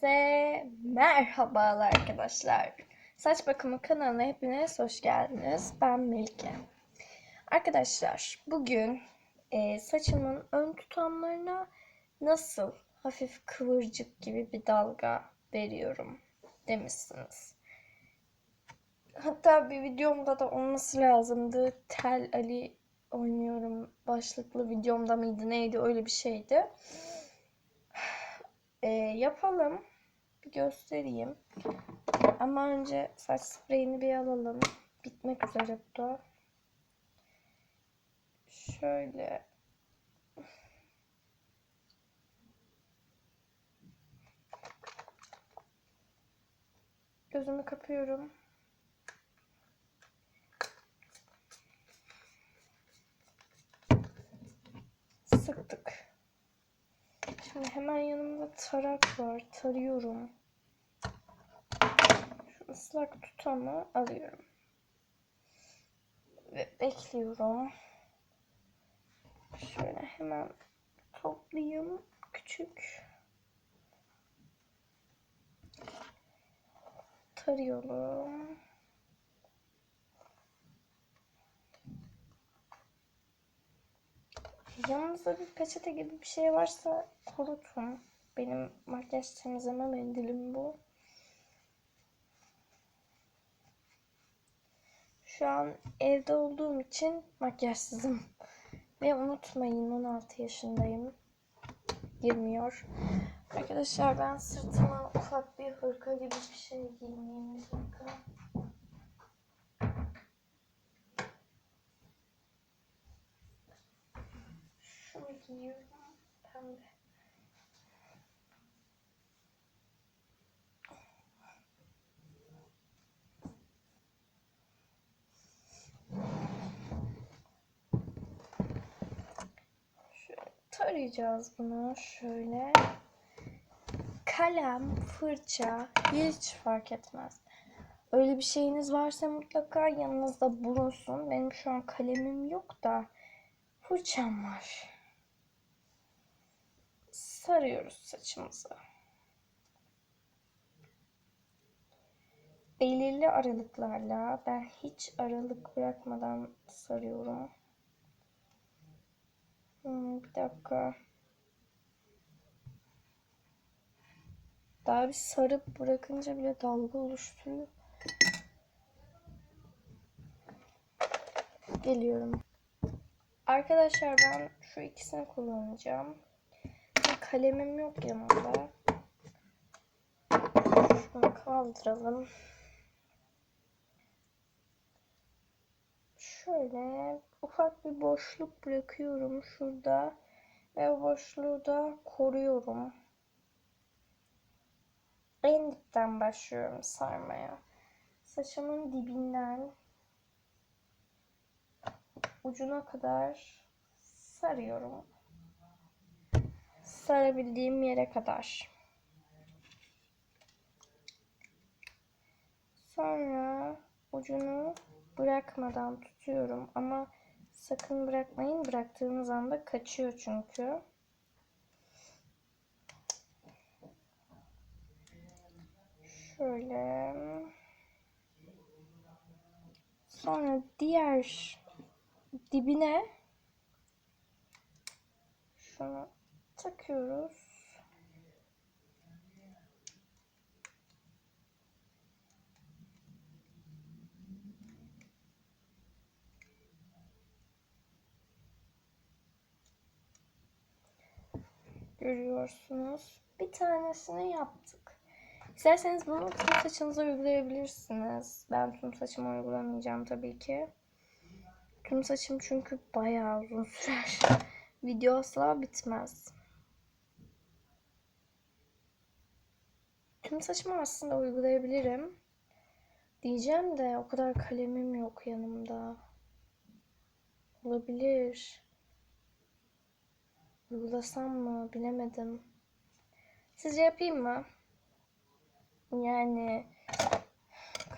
Hepinize merhabalar arkadaşlar. Saç bakımı kanalına hepiniz hoş geldiniz. Ben Melike. Arkadaşlar bugün e, saçımın ön tutamlarına nasıl hafif kıvırcık gibi bir dalga veriyorum demişsiniz. Hatta bir videomda da olması lazımdı. Tel Ali oynuyorum başlıklı videomda mıydı neydi öyle bir şeydi. E, yapalım. Bir göstereyim. Ama önce saç spreyini bir alalım. Bitmek üzere bu da. Şöyle. Gözümü kapıyorum. Sıktık. Şimdi hemen yanımda tarak var. Tarıyorum. Şu ıslak tutamı alıyorum. Ve bekliyorum. Şöyle hemen toplayayım. Küçük. Tarıyorum. Yanınızda bir peçete gibi bir şey varsa kurutun. Benim makyaj temizleme mendilim bu. Şu an evde olduğum için makyajsızım. Ve unutmayın 16 yaşındayım. Girmiyor. Arkadaşlar ben sırtıma ufak bir hırka gibi bir şey giymeyeyim. Bir dakika. Şunu giyiyorum. Pembe. Şöyle tarayacağız bunu şöyle. Kalem, fırça hiç fark etmez. Öyle bir şeyiniz varsa mutlaka yanınızda bulunsun. Benim şu an kalemim yok da fırçam var. Sarıyoruz saçımızı. Belirli aralıklarla ben hiç aralık bırakmadan sarıyorum. Hmm, bir dakika. Daha bir sarıp bırakınca bile dalga oluşturuyor. Geliyorum. Arkadaşlar ben şu ikisini kullanacağım. Kalemim yok yanımda. Şunu kaldıralım. Şöyle ufak bir boşluk bırakıyorum şurada. Ve boşluğu da koruyorum. En dipten başlıyorum sarmaya. Saçımın dibinden ucuna kadar sarıyorum. Sarabildiğim yere kadar. Sonra ucunu bırakmadan tutuyorum ama sakın bırakmayın. Bıraktığınız anda kaçıyor çünkü. Şöyle. Sonra diğer dibine şunu takıyoruz. Görüyorsunuz. Bir tanesini yaptık. İsterseniz bunu tüm saçınıza uygulayabilirsiniz. Ben tüm saçıma uygulamayacağım tabii ki. Tüm saçım çünkü bayağı uzun sürer. Video asla bitmez. Tüm saçımı aslında uygulayabilirim. Diyeceğim de o kadar kalemim yok yanımda. Olabilir. Uygulasam mı bilemedim. Sizce yapayım mı? Yani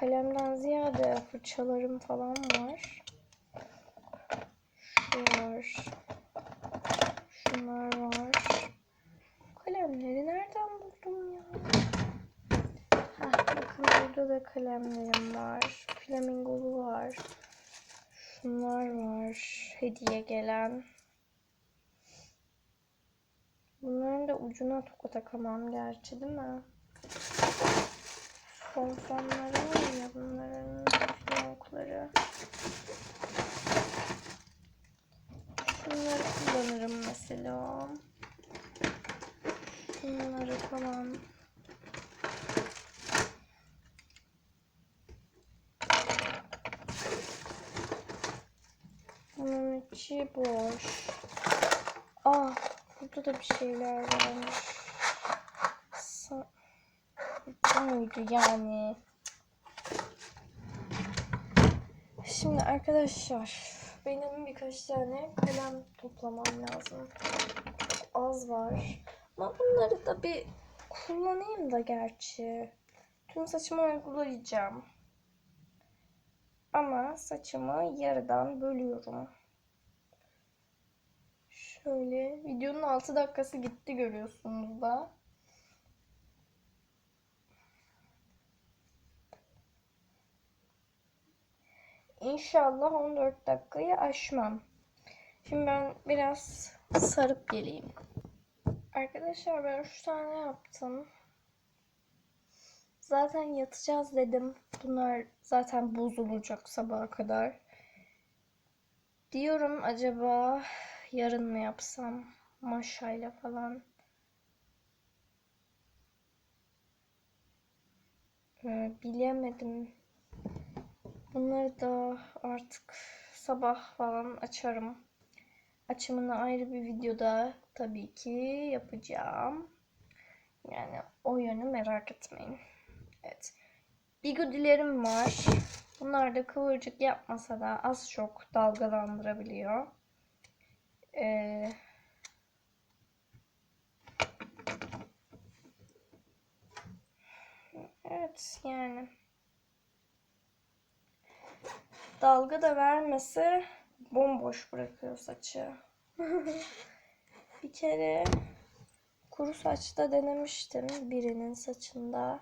kalemden ziyade fırçalarım falan var. Şu var. Şunlar var. Kalemleri nereden buldum ya? Burada da kalemlerim var. Flamingolu var. Şunlar var. Hediye gelen. Bunların da ucuna toka takamam gerçi değil mi? Son sonları var ya bunların fiyankları. Şunları kullanırım mesela. Şunları falan. İçi boş. Aa, burada da bir şeyler varmış. Sa Bu muydu yani? Şimdi arkadaşlar benim birkaç tane kalem toplamam lazım. Az var. Ama bunları da bir kullanayım da gerçi. Tüm saçımı uygulayacağım. Ama saçımı yarıdan bölüyorum. Şöyle videonun 6 dakikası gitti görüyorsunuz da. İnşallah 14 dakikayı aşmam. Şimdi ben biraz sarıp geleyim. Arkadaşlar ben 3 tane yaptım. Zaten yatacağız dedim. Bunlar zaten bozulacak sabaha kadar. Diyorum acaba yarın mı yapsam maşayla falan. Ee, bilemedim. Bunları da artık sabah falan açarım. Açımını ayrı bir videoda tabii ki yapacağım. Yani o yönü merak etmeyin. Evet. Bigudilerim var. Bunlar da kıvırcık yapmasa da az çok dalgalandırabiliyor. Ee, evet yani. Dalga da vermesi bomboş bırakıyor saçı. bir kere kuru saçta denemiştim birinin saçında.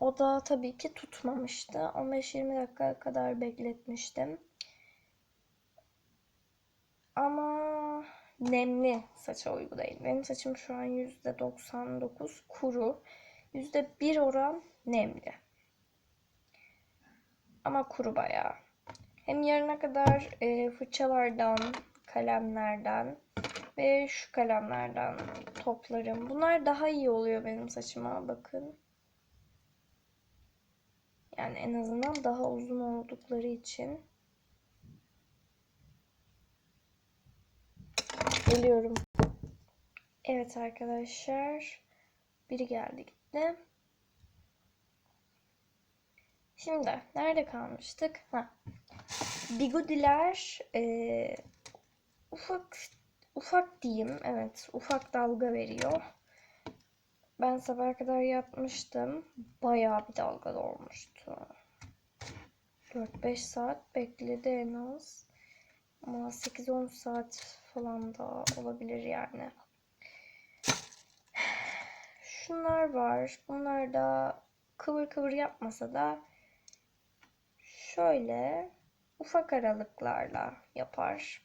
O da tabii ki tutmamıştı. 15-20 dakika kadar bekletmiştim. Ama nemli saça uygulayın. Benim saçım şu an %99 kuru. %1 oran nemli. Ama kuru bayağı. Hem yarına kadar e, fırçalardan, kalemlerden ve şu kalemlerden toplarım. Bunlar daha iyi oluyor benim saçıma bakın. Yani en azından daha uzun oldukları için. Geliyorum. Evet arkadaşlar. Biri geldi gitti. Şimdi nerede kalmıştık? Ha. Bigudiler e, ufak ufak diyeyim. Evet ufak dalga veriyor. Ben sabaha kadar yapmıştım. Bayağı bir dalga olmuştu. 4-5 saat bekledi en az. Ama 8-10 saat falan da olabilir yani. Şunlar var. Bunlar da kıvır kıvır yapmasa da şöyle ufak aralıklarla yapar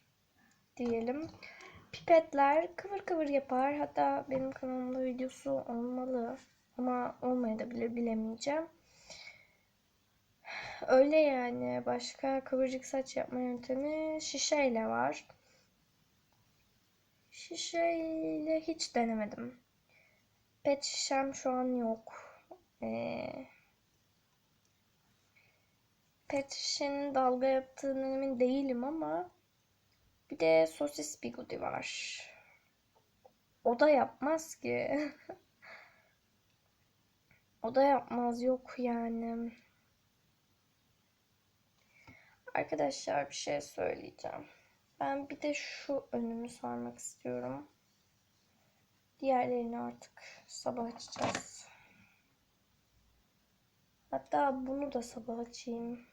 diyelim. Pipetler kıvır kıvır yapar. Hatta benim kanalımda videosu olmalı. Ama olmayabilir bilemeyeceğim. Öyle yani. Başka kıvırcık saç yapma yöntemi şişeyle var. Şişeyle hiç denemedim. Pet şişem şu an yok. Ee, pet şişenin dalga yaptığından emin değilim ama bir de sosis bigudi var. O da yapmaz ki. o da yapmaz yok yani. Arkadaşlar bir şey söyleyeceğim. Ben bir de şu önümü sarmak istiyorum. Diğerlerini artık sabah açacağız. Hatta bunu da sabah açayım.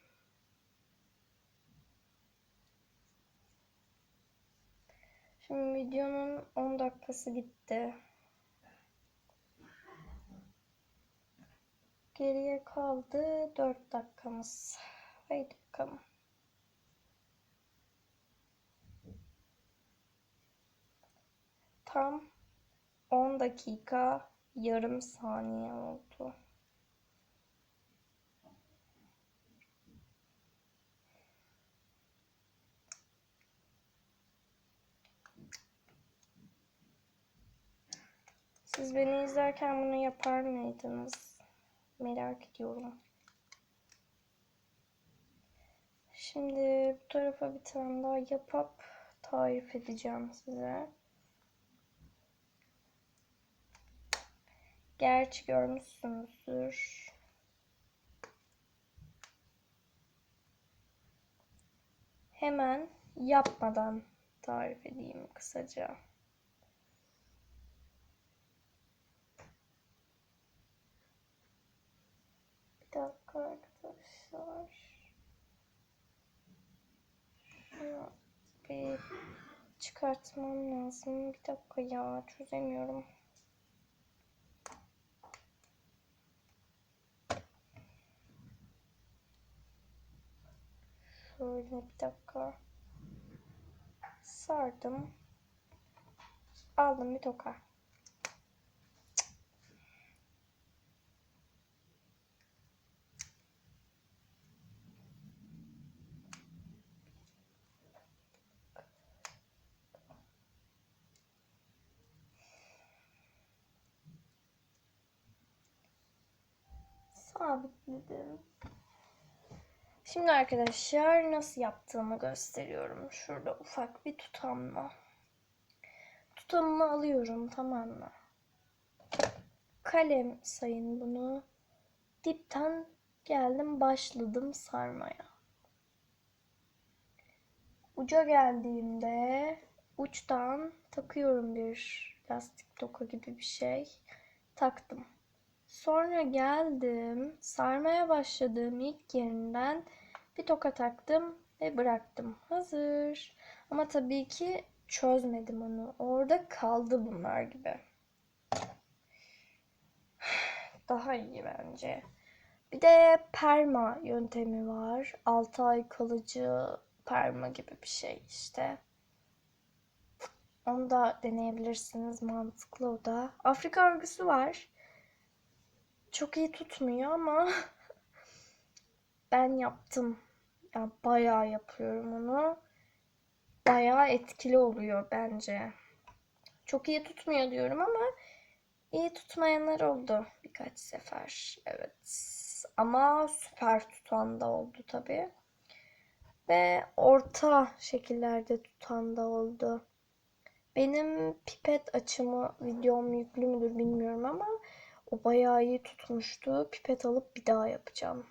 Şimdi videonun 10 dakikası gitti. Geriye kaldı 4 dakikamız. Haydi bakalım. Tam 10 dakika yarım saniye oldu. Siz beni izlerken bunu yapar mıydınız? Merak ediyorum. Şimdi bu tarafa bir tane daha yapıp tarif edeceğim size. Gerçi görmüşsünüzdür. Hemen yapmadan tarif edeyim kısaca. Bir dakika arkadaşlar. Şunu bir çıkartmam lazım. Bir dakika ya çözemiyorum. Şöyle bir dakika. Sardım. Aldım bir toka. Sabitledim. Şimdi arkadaşlar nasıl yaptığımı gösteriyorum. Şurada ufak bir tutamla. Tutamımı alıyorum tamam mı? Kalem sayın bunu. Dipten geldim başladım sarmaya. Uca geldiğimde uçtan takıyorum bir lastik toka gibi bir şey. Taktım. Sonra geldim, sarmaya başladığım ilk yerinden bir toka taktım ve bıraktım. Hazır. Ama tabii ki çözmedim onu. Orada kaldı bunlar gibi. Daha iyi bence. Bir de perma yöntemi var. 6 ay kalıcı perma gibi bir şey işte. Onu da deneyebilirsiniz. Mantıklı o da. Afrika örgüsü var çok iyi tutmuyor ama ben yaptım. Ya bayağı yapıyorum onu. Bayağı etkili oluyor bence. Çok iyi tutmuyor diyorum ama iyi tutmayanlar oldu birkaç sefer. Evet. Ama süper tutan da oldu tabii. Ve orta şekillerde tutan da oldu. Benim pipet açımı videom yüklü müdür bilmiyorum ama o bayağı iyi tutmuştu. Pipet alıp bir daha yapacağım.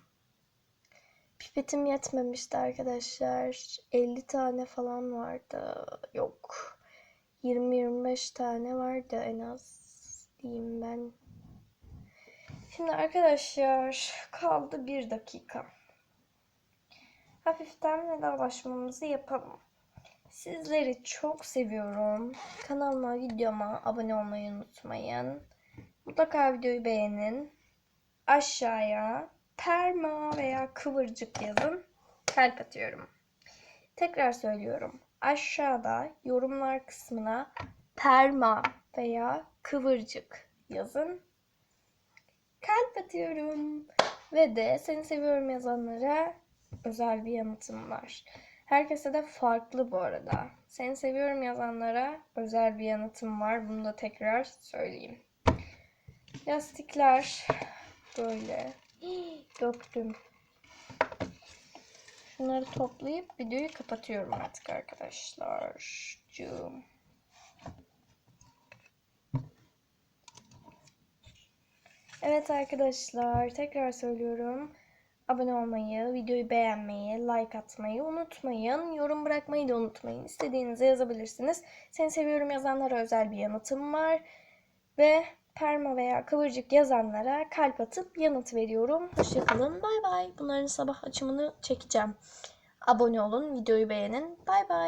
Pipetim yetmemişti arkadaşlar. 50 tane falan vardı. Yok. 20-25 tane vardı en az diyeyim ben. Şimdi arkadaşlar kaldı bir dakika. Hafiften vedalaşmamızı yapalım. Sizleri çok seviyorum. Kanalıma, videoma abone olmayı unutmayın. Mutlaka videoyu beğenin. Aşağıya perma veya kıvırcık yazın. Kalp atıyorum. Tekrar söylüyorum. Aşağıda yorumlar kısmına perma veya kıvırcık yazın. Kalp atıyorum. Ve de seni seviyorum yazanlara özel bir yanıtım var. Herkese de farklı bu arada. Seni seviyorum yazanlara özel bir yanıtım var. Bunu da tekrar söyleyeyim. Lastikler böyle. Döktüm. Şunları toplayıp videoyu kapatıyorum artık arkadaşlar. Cüm. Evet arkadaşlar tekrar söylüyorum. Abone olmayı, videoyu beğenmeyi, like atmayı unutmayın. Yorum bırakmayı da unutmayın. İstediğinizi yazabilirsiniz. Seni seviyorum yazanlara özel bir yanıtım var. Ve perma veya kıvırcık yazanlara kalp atıp yanıt veriyorum. Hoşçakalın. Bay bay. Bunların sabah açımını çekeceğim. Abone olun, videoyu beğenin. Bay bay.